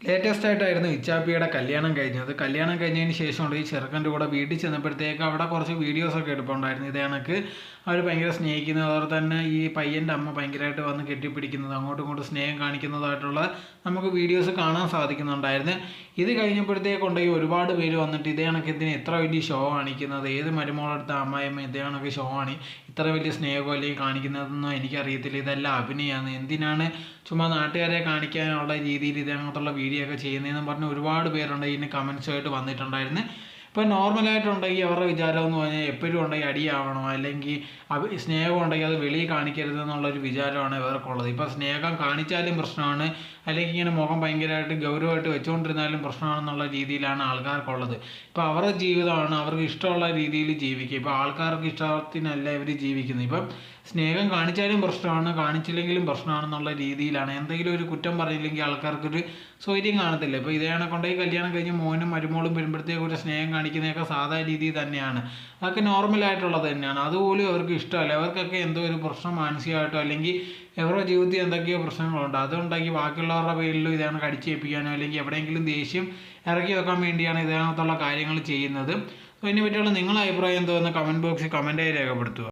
Latest ആയിട്ടായിരുന്നു ഇച്ചാപ്പിയുടെ കല്യാണം കഴിഞ്ഞത്. കല്യാണം കഴിഞ്ഞതിന് ശേഷമുണ്ട് ഈ ചെറുക്കന്റെ കൂടെ വീട്ടിൽ ചെന്നപ്പോഴത്തേക്ക് അവിടെ കുറച്ച് വീഡിയോസൊക്കെ എടുപ്പുണ്ടായിരുന്നു. ഇത് കണക്ക് അവർ ഭയങ്കര സ്നേഹിക്കുന്നത് അതുപോലെ തന്നെ ഈ പയ്യന്റെ അമ്മ ഭയങ്കരമായിട്ട് വന്ന് കെട്ടിപ്പിടിക്കുന്നത് അങ്ങോട്ടും ഇങ്ങോട്ടും സ്നേഹം കാണിക്കുന്നതായിട്ടുള്ള നമുക്ക് വീഡിയോസ് കാണാൻ സാധിക്കുന്നുണ്ടായിരുന്നു. ഇത് കഴിഞ്ഞപ്പോഴത്തേക്കുണ്ടെങ്കിൽ ഒരുപാട് പേര് വന്നിട്ട് ഇതേ കണക്ക് ഇതിന് എത്ര വലിയ ഷോ കാണിക്കുന്നത് ഏത് മരുമോളെടുത്ത അമ്മായിയമ്മ ഇതേ കണക്ക് ഷോ ആണ് ഇത്ര വലിയ സ്നേഹമോ അല്ലെങ്കിൽ കാണിക്കുന്നതെന്നോ എനിക്കറിയത്തില്ല. ഇതെല്ലാം അഭിനയമാണ് എന്തിനാണ് ചുമ്മാ നാട്ടുകാരെ കാണിക്കാനുള്ള രീതിയിൽ ഇതിനകത്തുള്ള വീഡിയോ ഒക്കെ ചെയ്യുന്നതെന്ന് പറഞ്ഞ് ഒരുപാട് പേരുണ്ട് ഇതിന് കമൻസുമായിട്ട് വന്നിട്ടുണ്ടായിരുന്നു. ഇപ്പോൾ നോർമലായിട്ടുണ്ടെങ്കിൽ അവരുടെ വിചാരം എന്ന് പറഞ്ഞാൽ എപ്പോഴും ഉണ്ടെങ്കിൽ അടിയാവണം? അല്ലെങ്കിൽ സ്നേഹം ഉണ്ടെങ്കിൽ അത് വെളിയിൽ കാണിക്കരുത് എന്നുള്ളൊരു വിചാരമാണ് ഇവർക്കുള്ളത്. ഇപ്പോൾ സ്നേഹം കാണിച്ചാലും പ്രശ്നമാണ്. അല്ലെങ്കിൽ ഇങ്ങനെ മുഖം ഭയങ്കരമായിട്ട് ഗൗരവമായിട്ട് വെച്ചുകൊണ്ടിരുന്നാലും പ്രശ്നമാണെന്നുള്ള രീതിയിലാണ് ആൾക്കാർക്കുള്ളത്. ഇപ്പോൾ അവരുടെ ജീവിതമാണ് അവർക്ക് ഇഷ്ടമുള്ള രീതിയിൽ ജീവിക്കുക. ഇപ്പോൾ ആൾക്കാർക്ക് ഇഷ്ടത്തിനല്ല ഇവർ ജീവിക്കുന്നത്. ഇപ്പം സ്നേഹം കാണിച്ചാലും പ്രശ്നമാണ് കാണിച്ചില്ലെങ്കിലും പ്രശ്നമാണെന്നുള്ള രീതിയിലാണ്. എന്തെങ്കിലും ഒരു കുറ്റം പറഞ്ഞില്ലെങ്കിൽ ആൾക്കാർക്കൊരു സ്വൈര്യം കാണത്തില്ല. ഇപ്പോൾ ഇതേ കണക്കുണ്ടെങ്കിൽ കല്യാണം കഴിഞ്ഞ് മോനും മരുമോളും വരുമ്പോഴത്തേക്കും ഒരു സ്നേഹം കാണിക്കുന്നതൊക്കെ സാധാ രീതിയിൽ തന്നെയാണ്. അതൊക്കെ നോർമലായിട്ടുള്ളത് തന്നെയാണ്. അതുപോലും അവർക്ക് ഇഷ്ടമല്ല. അവർക്കൊക്കെ എന്തോ ഒരു പ്രശ്നം മാനസികമായിട്ടോ അല്ലെങ്കിൽ അവരുടെ ജീവിതത്തിൽ എന്തൊക്കെയോ പ്രശ്നങ്ങളുണ്ട്. അതുണ്ടാക്കി ബാക്കിയുള്ളവരുടെ പേരിലും ഇതാണ് കടിച്ചേൽപ്പിക്കാനോ അല്ലെങ്കിൽ എവിടെയെങ്കിലും ദേഷ്യം ഇറക്കി വെക്കാൻ വേണ്ടിയാണ് ഇതിനകത്തുള്ള കാര്യങ്ങൾ ചെയ്യുന്നത്. അപ്പോൾ ഇതിനെ പറ്റിയുള്ള നിങ്ങളുടെ അഭിപ്രായം എന്തോ എന്ന് കമന്റ് ബോക്സിൽ കമന്റായി രേഖപ്പെടുത്തുക.